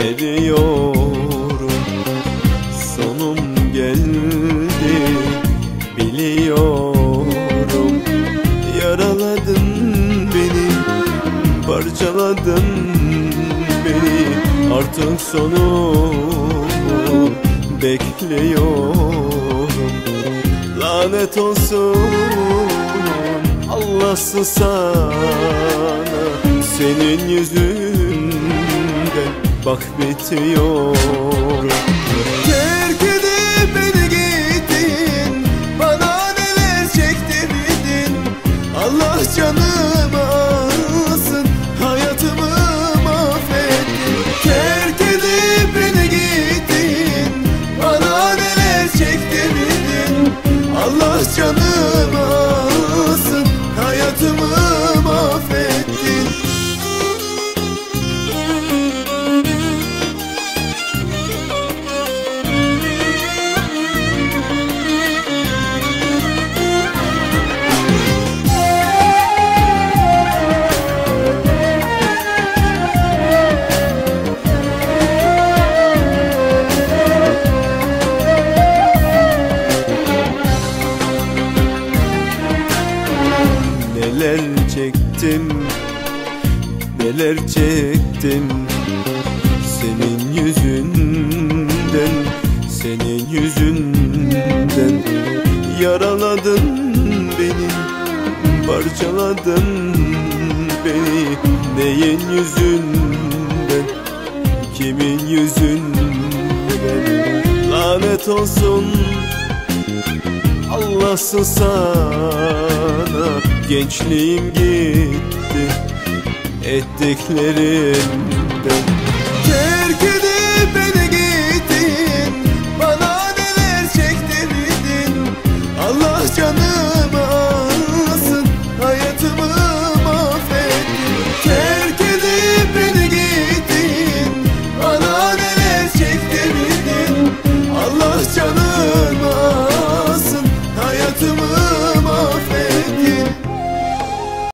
eriyorum. Sonum geldi biliyorum. Yaraladın beni parçaladın beni. Artık sonumu bekliyorum. Lanet olsun Allahsız sana Senin yüzünden bak bitiyorum Neler çektim Neler çektim. Senin yüzünden Senin yüzünden Yaraladın beni Parçaladın beni. Neyin yüzünden Kimin yüzünden? Lanet olsun Allahsız sana Gençliğim gitti Ettiklerimden Terk edip beni gittin Bana neler çektirdin? Allah canı